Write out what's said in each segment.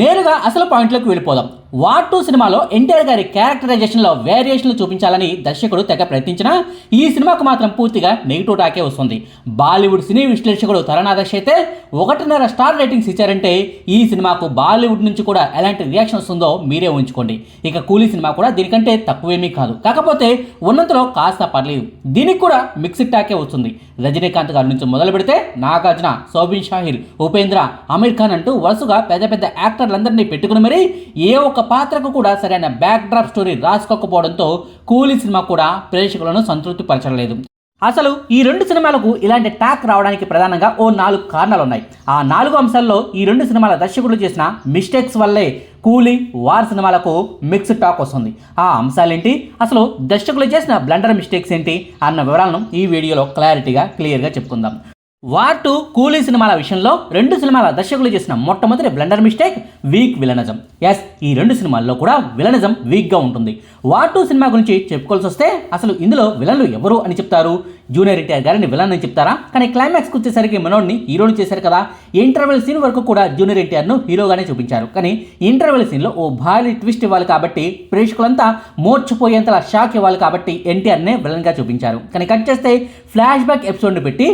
నేరుగా అసలు పాయింట్లోకి వెళ్ళిపోదాం. వార్ టూ సినిమాలో ఎన్టీఆర్ గారి క్యారెక్టరైజేషన్లో వేరియేషన్లు చూపించాలని దర్శకుడు తెగ ప్రయత్నించినా ఈ సినిమాకు మాత్రం పూర్తిగా నెగిటివ్ టాకే వస్తుంది. బాలీవుడ్ సినీ విశ్లేషకుడు తరణాదర్శ్ అయితే ఒకటిన్నర స్టార్ రేటింగ్స్ ఇచ్చారంటే ఈ సినిమాకు బాలీవుడ్ నుంచి కూడా ఎలాంటి రియాక్షన్ వస్తుందో మీరే ఉంచుకోండి ఇక కూలీ సినిమా కూడా దీనికంటే తక్కువేమీ కాదు. కాకపోతే ఉన్నంతలో కాస్త పర్లేదు. దీనికి కూడా మిక్స్డ్ టాకే వస్తుంది. రజనీకాంత్ గారి నుంచి మొదలు పెడితే నాగార్జున సౌబిన్ షాహిర్ ఉపేంద్ర అమీర్ ఖాన్ అంటూ వరుసగా పెద్ద పెద్ద యాక్టర్లందరినీ పెట్టుకుని మరీ ఏ ఒక్క పాత్రకు కూడా సరైన బ్యాక్ డ్రాప్ స్టోరీ రాసుకోకపోవడంతో కూలీ సినిమా కూడా ప్రేక్షకులను సంతృప్తి పరచలేదు అసలు ఈ రెండు సినిమాలకు ఇలాంటి టాక్ రావడానికి ప్రధానంగా ఓ నాలుగు కారణాలు ఉన్నాయి ఆ నాలుగు అంశాల్లో ఈ రెండు సినిమాల దర్శకులు చేసిన మిస్టేక్స్ వల్లే కూలీ వార్ సినిమాలకు మిక్స్డ్ టాక్ వస్తుంది. ఆ అంశాలేంటి? అసలు దర్శకులు చేసిన బ్లండర్ మిస్టేక్స్ ఏంటి? అన్న వివరాలను ఈ వీడియోలో క్లారిటీగా క్లియర్గా చెప్పుకుందాం. వార్ టూ కూలీ సినిమాల విషయంలో రెండు సినిమాల దర్శకులు చేసిన మొట్టమొదటి blunder mistake weak villainism. Yes ఈ రెండు సినిమాల్లో కూడా విలనిజం వీక్గా ఉంటుంది. వార్ టూ సినిమా గురించి చెప్పుకోవాల్సి వస్తే అసలు ఇందులో విలన్లు ఎవరు అని చెప్తారు? జూనియర్ ఎన్టీఆర్ గారిని విలన్ అని చెప్తారా? కానీ క్లైమాక్స్కి వచ్చేసరికి మనోడిని హీరోని చేశారు కదా. ఇంటర్వెల్ సీన్ వరకు కూడా జూనియర్ ఎన్టీఆర్ను హీరోగానే చూపించారు. కానీ ఇంటర్వెల్ సీన్లో ఓ భారీ ట్విస్ట్ ఇవ్వాలి కాబట్టి ప్రేక్షకులంతా మోర్చిపోయేంతలా షాక్ ఇవ్వాలి కాబట్టి ఎన్టీఆర్నే విలన్గా చూపించారు. కానీ కట్ చేస్తే ఫ్లాష్ బ్యాక్ ఎపిసోడ్ని పెట్టి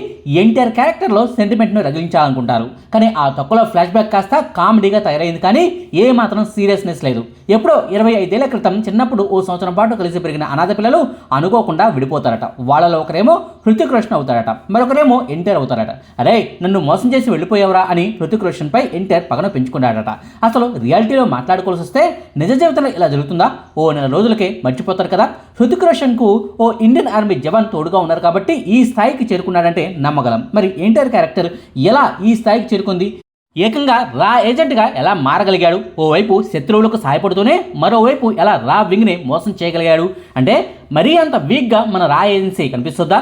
ఎన్టీఆర్ క్యారెక్టర్లో సెంటిమెంట్ను రగిలించాలనుకుంటారు. కానీ ఆ తక్కువలో ఫ్లాష్ బ్యాక్ కాస్త కామెడీగా తయారైంది కానీ ఏ మాత్రం సీరియస్నెస్ లేదు. ఎప్పుడో ఇరవై ఐదేళ్ళ క్రితం చిన్నప్పుడు ఓ సంవత్సరం పాటు కలిసి పెరిగిన అనాథ పిల్లలు అనుకోకుండా విడిపోతారట. వాళ్ళలో ఒకరేమో హృతిక్ రోషన్ అవుతారట మరొకరేమో ఎన్టీఆర్ అవుతారట అరే నన్ను మోసం చేసి వెళ్ళిపోయావరా అని హృతిక్ రోషన్ పై ఎన్టీఆర్ పగన పెంచుకున్నాడట. అసలు రియాలిటీలో మాట్లాడుకోవాల్సి వస్తే నిజ జీవితంలో ఇలా జరుగుతుందా? ఓ నెల రోజులకే మర్చిపోతారు కదా. హృతిక్ రోషన్కు ఓ ఇండియన్ ఆర్మీ జవాన్ తోడుగా ఉన్నారు కాబట్టి ఈ స్థాయికి చేరుకున్నాడంటే నమ్మగలం. మరి ఎన్టీఆర్ క్యారెక్టర్ ఎలా ఈ స్థాయికి చేరుకుంది? ఏకంగా రా ఏజెంట్గా ఎలా మారగలిగాడు? ఓవైపు శత్రువులకు సహాయపడుతూనే మరోవైపు ఎలా రా వింగ్ని మోసం చేయగలిగాడు? అంటే మరీ అంత వీక్గా మన రా ఏజెన్సీ కనిపిస్తుందా?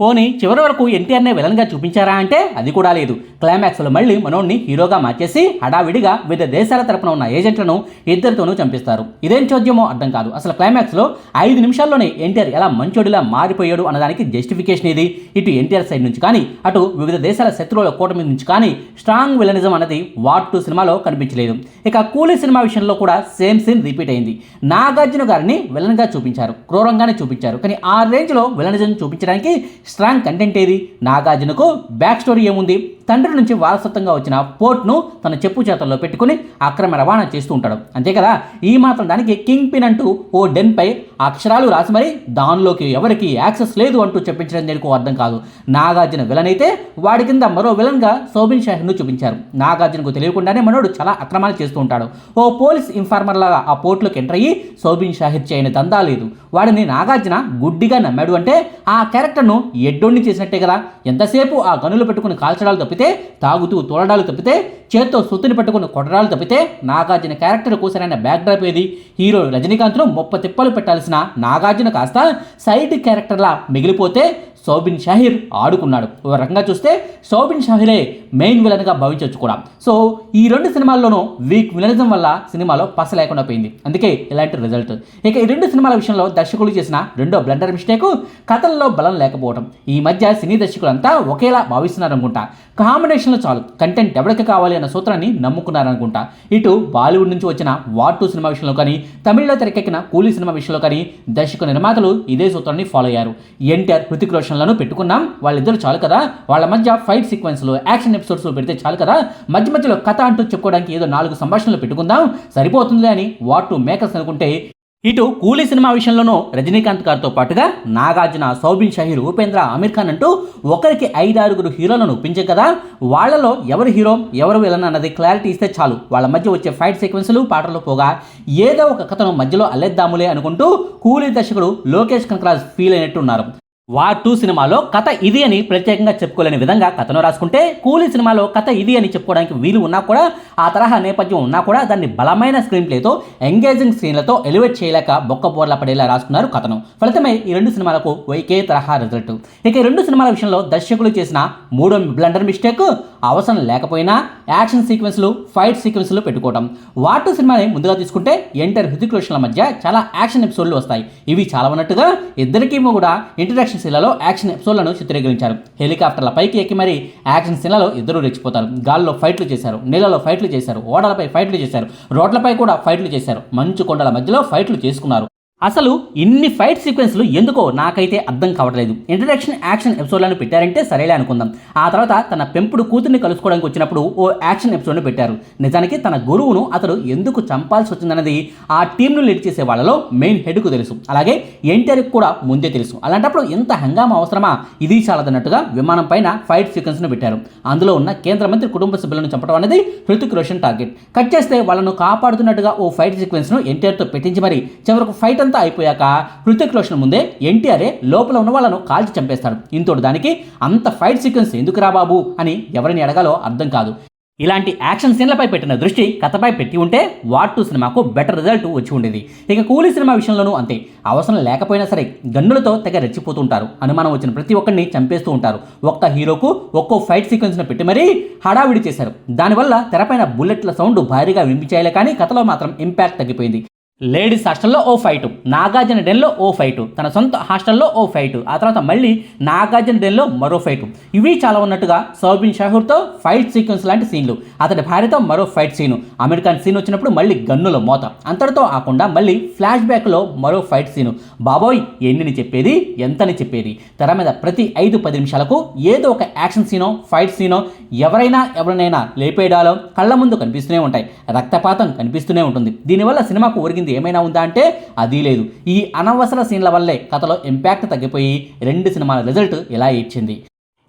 పోనీ చివరి వరకు ఎన్టీఆర్నే విలన్గా చూపించారా అంటే అది కూడా లేదు. క్లైమాక్స్లో మళ్ళీ మనోడిని హీరోగా మార్చేసి హడావిడిగా వివిధ దేశాల తరపున ఉన్న ఏజెంట్లను ఇద్దరితోనూ చంపిస్తారు. ఇదేం చోద్యమో అర్థం కాదు. అసలు క్లైమాక్స్లో ఐదు నిమిషాల్లోనే ఎన్టీఆర్ ఎలా మంచోడిలా మారిపోయాడు అన్నదానికి జస్టిఫికేషన్ ఇది ఇటు ఎన్టీఆర్ సైడ్ నుంచి కానీ అటు వివిధ దేశాల శత్రువుల కూటమి నుంచి కానీ స్ట్రాంగ్ విలనిజం అన్నది వాట్ టూ సినిమాలో కనిపించలేదు. ఇక కూలీ సినిమా విషయంలో కూడా సేమ్ సీన్ రిపీట్ అయింది. నాగార్జున గారిని విలన్గా చూపించారు. క్రూరంగానే చూపించారు. కానీ ఆ రేంజ్లో విలనిజం చూపించడానికి స్ట్రాంగ్ కంటెంట్ ఏది? నాగార్జునకు బ్యాక్ స్టోరీ ఏముంది? తండ్రి నుంచి వారసత్వంగా వచ్చిన పోర్ట్ను తన చెప్పు చేతల్లో పెట్టుకుని అక్రమ రవాణా చేస్తూ ఉంటాడు. అంతే కదా? ఈ మాత్రం దానికి కింగ్ పిన్ అంటూ ఓ డెన్పై అక్షరాలు రాసి మరీ దానిలోకి ఎవరికి యాక్సెస్ లేదు అంటూ చెప్పించడం దేనికో అర్థం కాదు. నాగార్జున విలన్ అయితే వాడి కింద మరో విలన్గా సోబిన్ షాహిర్ను చూపించారు. నాగార్జునకు తెలియకుండానే మనోడు చాలా అక్రమాలు చేస్తూ ఉంటాడు. ఓ పోలీస్ ఇన్ఫార్మర్ లాగా ఆ పోర్ట్లోకి ఎంటర్ అయ్యి సోబిన్ షాహిర్ చేయని దందా లేదు. వాడిని నాగార్జున గుడ్డిగా నమ్మాడు అంటే ఆ క్యారెక్టర్ను ఎడ్డోడిని చేసినట్టే కదా? ఎంతసేపు ఆ గనులు పెట్టుకుని కాల్చడాలు తప్పితే తాగుతూ తోలడాలు తప్పితే చేత్తో సుత్తిని పట్టుకుని కొట్టడాలు తప్పితే నాగార్జున క్యారెక్టర్ కూసరైన బ్యాక్ డ్రాప్ ఏది? హీరో రజనీకాంత్ను ముప్ప తిప్పలు పెట్టాల్సిన నాగార్జున కాస్త సైడ్ క్యారెక్టర్లా మిగిలిపోతే సోబిన్ షాహిర్ ఆడుకున్నాడు. ఒక రకంగా చూస్తే సోబిన్ షాహిరే మెయిన్ విలన్గా భావించవచ్చు కూడా. సో ఈ రెండు సినిమాల్లోనూ వీక్ విలనిజం వల్ల సినిమాలో పస లేకుండా పోయింది. అందుకే ఇలాంటి రిజల్ట్ ఇక ఈ రెండు సినిమాల విషయంలో దర్శకులు చేసిన రెండో బ్లండర్ మిస్టేక్ కథల్లో బలం లేకపోవడం ఈ మధ్య సినీ దర్శకులంతా ఒకేలా భావిస్తున్నారనుకుంటా. కాంబినేషన్లో చాలు. కంటెంట్ ఎవరికి కావాలి అన్న సూత్రాన్ని నమ్ముకున్నారనుకుంటా. ఇటు బాలీవుడ్ నుంచి వచ్చిన వార్ టూ సినిమా విషయంలో కానీ తమిళ్ళో తెరకెక్కిన కూలీ సినిమా విషయంలో కానీ దర్శక నిర్మాతలు ఇదే సూత్రాన్ని ఫాలో అయ్యారు. ఎన్టీఆర్ హృతిక్ సెక్షన్లను పెట్టుకున్నాం. వాళ్ళిద్దరు చాలు కదా? వాళ్ళ మధ్య ఫైట్ సీక్వెన్స్లు యాక్షన్ ఎపిసోడ్స్లో పెడితే చాలు కదా? మధ్య మధ్యలో కథ అంటూ చెప్పుకోవడానికి ఏదో నాలుగు సంభాషణలు పెట్టుకుందాం. సరిపోతుంది అని వాట్ టు మేకర్స్ అనుకుంటే ఇటు కూలీ సినిమా విషయంలోనూ రజనీకాంత్ గారితో పాటుగా నాగార్జున సౌబిన్ షహీర్ ఉపేంద్ర అమీర్ ఖాన్ అంటూ ఒకరికి ఐదారుగురు హీరోలను ఒప్పించే కదా? వాళ్ళలో ఎవరు హీరో ఎవరు విలన్ అన్నది క్లారిటీ ఇస్తే చాలు. వాళ్ళ మధ్య వచ్చే ఫైట్ సీక్వెన్స్లు పాటలు పోగా ఏదో ఒక కథను మధ్యలో అల్లెద్దాములే అనుకుంటూ కూలీ దర్శకుడు లోకేష్ కనకరాజ్ ఫీల్ అయినట్టు ఉన్నారు వార్ టూ సినిమాలో కథ ఇది అని ప్రత్యేకంగా చెప్పుకోలేని విధంగా కథను రాసుకుంటే కూలీ సినిమాలో కథ ఇది అని చెప్పుకోవడానికి వీలు ఉన్నా కూడా ఆ తరహా నేపథ్యం ఉన్నా కూడా దాన్ని బలమైన స్క్రీన్ ప్లేతో ఎంగేజింగ్ సీన్లతో ఎలివేట్ చేయలేక బొక్క బోర్ల పడేలా రాసుకున్నారు కథను. ఫలితమే ఈ రెండు సినిమాలకు ఒకే తరహా రిజల్ట్ ఇక ఈ రెండు సినిమాల విషయంలో దర్శకులు చేసిన మూడో బ్లండర్ మిస్టేక్ అవసరం లేకపోయినా యాక్షన్ సీక్వెన్స్లు ఫైట్ సీక్వెన్స్లు పెట్టుకోవడం వార్ టూ సినిమాని ముందుగా తీసుకుంటే ఎంటర్ హృతిక్ రోషన్ల మధ్య చాలా యాక్షన్ ఎపిసోడ్లు వస్తాయి. ఇవి చాలా ఉన్నట్టుగా ఇద్దరికీ కూడా ఇంటరాక్షన్ యాక్షన్ సీన్లలో యాక్షన్ ఎపిసోడ్లను చిత్రీకరించారు. హెలికాప్టర్ల పైకి ఎక్కి మరి యాక్షన్ సీన్లలో ఇద్దరు రెచ్చిపోతారు. గాల్లో ఫైట్లు చేశారు. నీళ్ళలో ఫైట్లు చేశారు. ఓడలపై ఫైట్లు చేశారు. రోడ్లపై కూడా ఫైట్లు చేశారు. మంచు కొండల మధ్యలో ఫైట్లు చేసుకున్నారు. అసలు ఇన్ని ఫైట్ సీక్వెన్స్లు ఎందుకో నాకైతే అర్థం కావట్లేదు. ఇంట్రడక్షన్ యాక్షన్ ఎపిసోడ్లను పెట్టారంటే సరేలే అనుకుందాం. ఆ తర్వాత తన పెంపుడు కూతుర్ని కలుసుకోవడానికి వచ్చినప్పుడు ఓ యాక్షన్ ఎపిసోడ్ని పెట్టారు. నిజానికి తన గురువును అతడు ఎందుకు చంపాల్సి వచ్చిందన్నది ఆ టీంను లీడ్ చేసే వాళ్ళలో మెయిన్ హెడ్కు తెలుసు. అలాగే ఎన్టీఆర్కి కూడా ముందే తెలుసు. అలాంటప్పుడు ఎంత హంగామా అవసరమా? ఇది చాలదన్నట్టుగా విమానం పైన ఫైట్ సీక్వెన్స్ను పెట్టారు. అందులో ఉన్న కేంద్ర మంత్రి కుటుంబ సభ్యులను చంపడం అనేది హృతిక్ రోషన్ టార్గెట్. కట్ చేస్తే వాళ్ళను కాపాడుతున్నట్టుగా ఓ ఫైట్ సీక్వెన్స్ను ఎన్టీఆర్తో పెట్టించి మరి చివరకు ఫైట్ ఇదంతా అయిపోయాక హృతిక్ రోషన్ ముందే ఎన్టీఆర్ఏ లోపల ఉన్న వాళ్ళను కాల్చి చంపేస్తాడు. ఇంతోటి దానికి అంత ఫైట్ సీక్వెన్స్ ఎందుకు రా బాబు అని ఎవరిని అడగాలో అర్థం కాదు. ఇలాంటి యాక్షన్ సీన్లపై పెట్టిన దృష్టి కథపై పెట్టి ఉంటే వార్ టూ సినిమాకు బెటర్ రిజల్ట్ వచ్చి ఉండేది. ఇక కూలీ సినిమా విషయంలోనూ అంతే. అవసరం లేకపోయినా సరే గన్నులతో తెగ రెచ్చిపోతుంటారు. అనుమానం వచ్చిన ప్రతి ఒక్కరిని చంపేస్తూ ఉంటారు. ఒక్క హీరోకు ఒక్కో ఫైట్ సీక్వెన్స్ను పెట్టి మరీ హడావిడి చేశారు. దానివల్ల తెరపైన బుల్లెట్ల సౌండ్ భారీగా వినిపించాయి కానీ కథలో మాత్రం ఇంపాక్ట్ తగ్గిపోయింది. లేడీస్ హాస్టల్లో ఓ ఫైటు నాగార్జున డెన్లో ఓ ఫైటు తన సొంత హాస్టల్లో ఓ ఫైటు ఆ తర్వాత మళ్ళీ నాగార్జున డెన్లో మరో ఫైటు. ఇవి చాలా ఉన్నట్టుగా సౌబిన్ షాహూర్తో ఫైట్ సీక్వెన్స్ లాంటి సీన్లు అతడి భార్యతో మరో ఫైట్ సీను అమెరికన్ సీన్ వచ్చినప్పుడు మళ్ళీ గన్నుల మోత అంతటితో కాకుండా మళ్ళీ ఫ్లాష్ బ్యాక్లో మరో ఫైట్ సీను. బాబోయ్ ఎన్నిని చెప్పేది ఎంతని చెప్పేది? తెర మీద ప్రతి ఐదు పది నిమిషాలకు ఏదో ఒక యాక్షన్ సీనో ఫైట్ సీనో ఎవరైనా ఎవరినైనా లేపేయడాలో కళ్ళ ముందు కనిపిస్తూనే ఉంటాయి రక్తపాతం కనిపిస్తూనే ఉంటుంది. దీనివల్ల సినిమాకు ఒరిగింది ఏమైనా ఉందా అంటే అది లేదు. ఈ అనవసర సీన్ల వల్లే కథలో ఇంపాక్ట్ తగ్గిపోయి రెండు సినిమాల రిజల్ట్ ఇలా ఇచ్చింది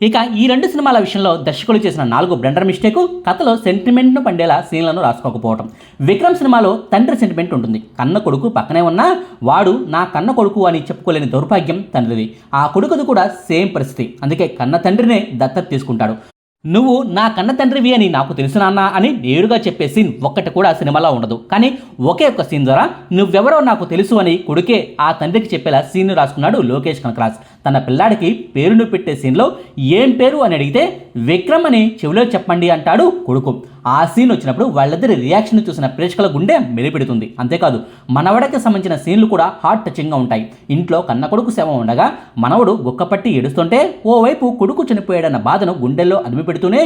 ఇక ఈ రెండు సినిమాల విషయంలో దర్శకులు చేసిన నాలుగు బ్లెండర్ మిస్టేక్ కథలో సెంటిమెంట్ను పండేలా సీన్లను రాసుకోకపోవడం విక్రమ్ సినిమాలో తండ్రి సెంటిమెంట్ ఉంటుంది. కన్న కొడుకు పక్కనే ఉన్నా వాడు నా కన్న కొడుకు అని చెప్పుకోలేని దౌర్భాగ్యం తండ్రిది ఆ కొడుకుది కూడా సేమ్ పరిస్థితి. అందుకే కన్న తండ్రినే దత్తత తీసుకుంటాడు. నువ్వు నా కన్న తండ్రివి అని నాకు తెలుసు నాన్న అని నేరుగా చెప్పే సీన్ ఒక్కటి కూడా సినిమాలో ఉండదు. కానీ ఒకే ఒక్క సీన్ ద్వారా నువ్వెవరో నాకు తెలుసు అని కొడుకే ఆ తండ్రికి చెప్పేలా సీన్ రాసుకున్నాడు లోకేష్ కనకరాజ్. తన పిల్లాడికి పేరును పెట్టే సీన్లో ఏం పేరు అని అడిగితే విక్రమ్ అని చెవిలో చెప్పండి అంటాడు కొడుకు. ఆ సీన్ వచ్చినప్పుడు వాళ్ళిద్దరి రియాక్షన్ చూసిన ప్రేక్షకుల గుండె మెలిపెడుతుంది అంతేకాదు మనవడకి సంబంధించిన సీన్లు కూడా హార్ట్ టచింగ్గా ఉంటాయి. ఇంట్లో కన్న కొడుకు శవం ఉండగా మనవడు గుక్కపట్టి ఏడుస్తుంటే ఓవైపు కొడుకు చనిపోయాడన్న బాధను గుండెల్లో అదిమిపెడుతూనే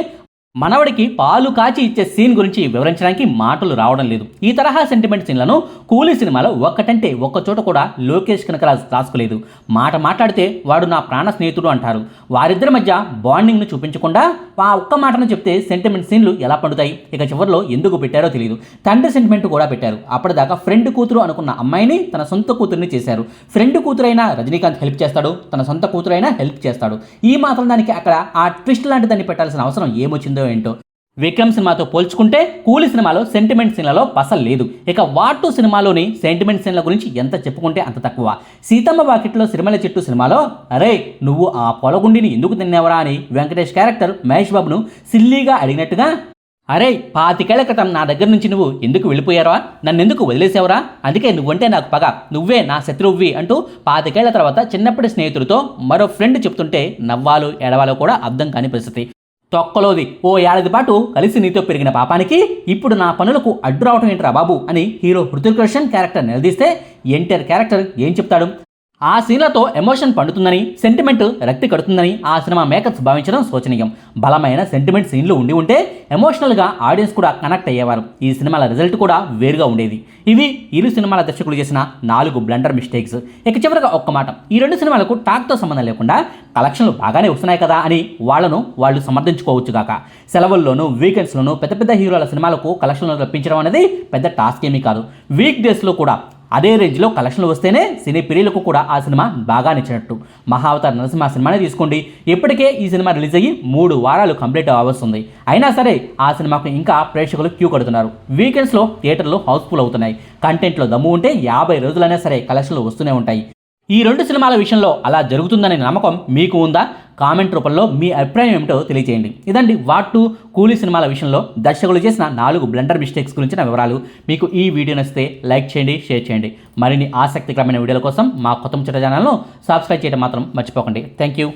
మనవడికి పాలు కాచి ఇచ్చే సీన్ గురించి వివరించడానికి మాటలు రావడం లేదు. ఈ తరహా సెంటిమెంట్ సీన్లను కూలీ సినిమాలో ఒక్కటంటే ఒక్క చోట కూడా లోకేష్ కనకరాజు రాసుకోలేదు. మాట మాట్లాడితే వాడు నా ప్రాణ స్నేహితుడు అంటారు. వారిద్దరి మధ్య బాండింగ్ను చూపించకుండా ఆ ఒక్క మాటను చెప్తే సెంటిమెంట్ సీన్లు ఎలా పండుతాయి? ఇక చివరిలో ఎందుకు పెట్టారో తెలియదు తండ్రి సెంటిమెంట్ కూడా పెట్టారు. అప్పటిదాకా ఫ్రెండ్ కూతురు అనుకున్న అమ్మాయిని తన సొంత కూతురిని చేశారు. ఫ్రెండ్ కూతురైనా రజనీకాంత్ హెల్ప్ చేస్తాడు. తన సొంత కూతురైనా హెల్ప్ చేస్తాడు. ఈ మాత్రం దానికి అక్కడ ఆ ట్విస్ట్ లాంటి దాన్ని పెట్టాల్సిన అవసరం ఏమొచ్చిందో ఏంటో. విక్రమ్ సినిమాతో పోల్చుకుంటే కూలి సినిమాలో సెంటిమెంట్ సీన్లలో పసలు లేదు. ఇక వాటు సినిమాలోని సెంటిమెంట్ సీన్ల గురించి ఎంత చెప్పుకుంటే అంత తక్కువ. సీతమ్మ వాకిట్లో సిరిమల చెట్టు సినిమాలో అరే నువ్వు ఆ పొలగుండిని ఎందుకు తిన్నావరా అని వెంకటేష్ క్యారెక్టర్ మహేష్ బాబును సిల్లీగా అడిగినట్టుగా అరే పాతికేళ్ళ క్రితం నా దగ్గర నుంచి నువ్వు ఎందుకు వెళ్ళిపోయారా నన్నెందుకు వదిలేసావురా? అందుకే నువ్వంటే నాకు పగ. నువ్వే నా శత్రువ్వి అంటూ పాతికేళ్ళ తర్వాత చిన్నప్పటి స్నేహితుడితో మరో ఫ్రెండ్ చెప్తుంటే నవ్వాలో ఎడవాలో కూడా అర్థం కాని పరిస్థితి. తొక్కలోది. ఓ ఏడాది పాటు కలిసి నీతో పెరిగిన పాపానికి ఇప్పుడు నా పనులకు అడ్డు రావటం ఏంట్రా బాబు అని హీరో హృతిక్ రోషన్ క్యారెక్టర్ నిలదీస్తే ఎన్టీఆర్ క్యారెక్టర్ ఏం చెప్తాడు? ఆ సీన్లతో ఎమోషన్ పండుతుందని సెంటిమెంట్ రక్తి కడుతుందని ఆ సినిమా మేకర్స్ భావించడం శోచనీయం. బలమైన సెంటిమెంట్ సీన్లు ఉండి ఉంటే ఎమోషనల్గా ఆడియన్స్ కూడా కనెక్ట్ అయ్యేవారు. ఈ సినిమాల రిజల్ట్ కూడా వేరుగా ఉండేది. ఇవి ఇరు సినిమాల దర్శకులు చేసిన నాలుగు బ్లండర్ మిస్టేక్స్ ఇక చివరిగా ఒక్క మాట. ఈ రెండు సినిమాలకు టాక్తో సంబంధం లేకుండా కలెక్షన్లు బాగానే వస్తున్నాయి కదా అని వాళ్ళను వాళ్ళు సమర్థించుకోవచ్చు కాక సెలవుల్లోనూ వీకెండ్స్లోనూ పెద్ద పెద్ద హీరోల సినిమాలకు కలెక్షన్లు రప్పించడం అనేది పెద్ద టాస్క్ ఏమీ కాదు. వీక్ డేస్లో కూడా అదే రేంజ్లో కలెక్షన్లు వస్తేనే సినీ ప్రియులకు కూడా ఆ సినిమా బాగా నచ్చినట్టు. మహావతార నరసింహ సినిమానే తీసుకోండి. ఇప్పటికే ఈ సినిమా రిలీజ్ అయ్యి మూడు వారాలు కంప్లీట్ అవ్వస్తుంది. అయినా సరే ఆ సినిమాకు ఇంకా ప్రేక్షకులు క్యూ కడుతున్నారు. వీకెండ్స్లో థియేటర్లు హౌస్ఫుల్ అవుతున్నాయి. కంటెంట్లో దమ్ము ఉంటే యాభై రోజులైనా సరే కలెక్షన్లు వస్తూనే ఉంటాయి. ఈ రెండు సినిమాల విషయంలో అలా జరుగుతుందనే నమ్మకం మీకు ఉందా? కామెంట్ రూపంలో మీ అభిప్రాయం ఏమిటో తెలియజేయండి ఇదండి వాట్ టు కూలీ సినిమాల విషయంలో దర్శకులు చేసిన నాలుగు బ్లండర్ మిస్టేక్స్ గురించిన వివరాలు. మీకు ఈ వీడియో నచ్చితే లైక్ చేయండి షేర్ చేయండి. మరిన్ని ఆసక్తికరమైన వీడియోల కోసం మా కొత్త ముచ్చట ఛానల్ను సబ్స్క్రైబ్ చేయడం మాత్రం మర్చిపోకండి. Thank you.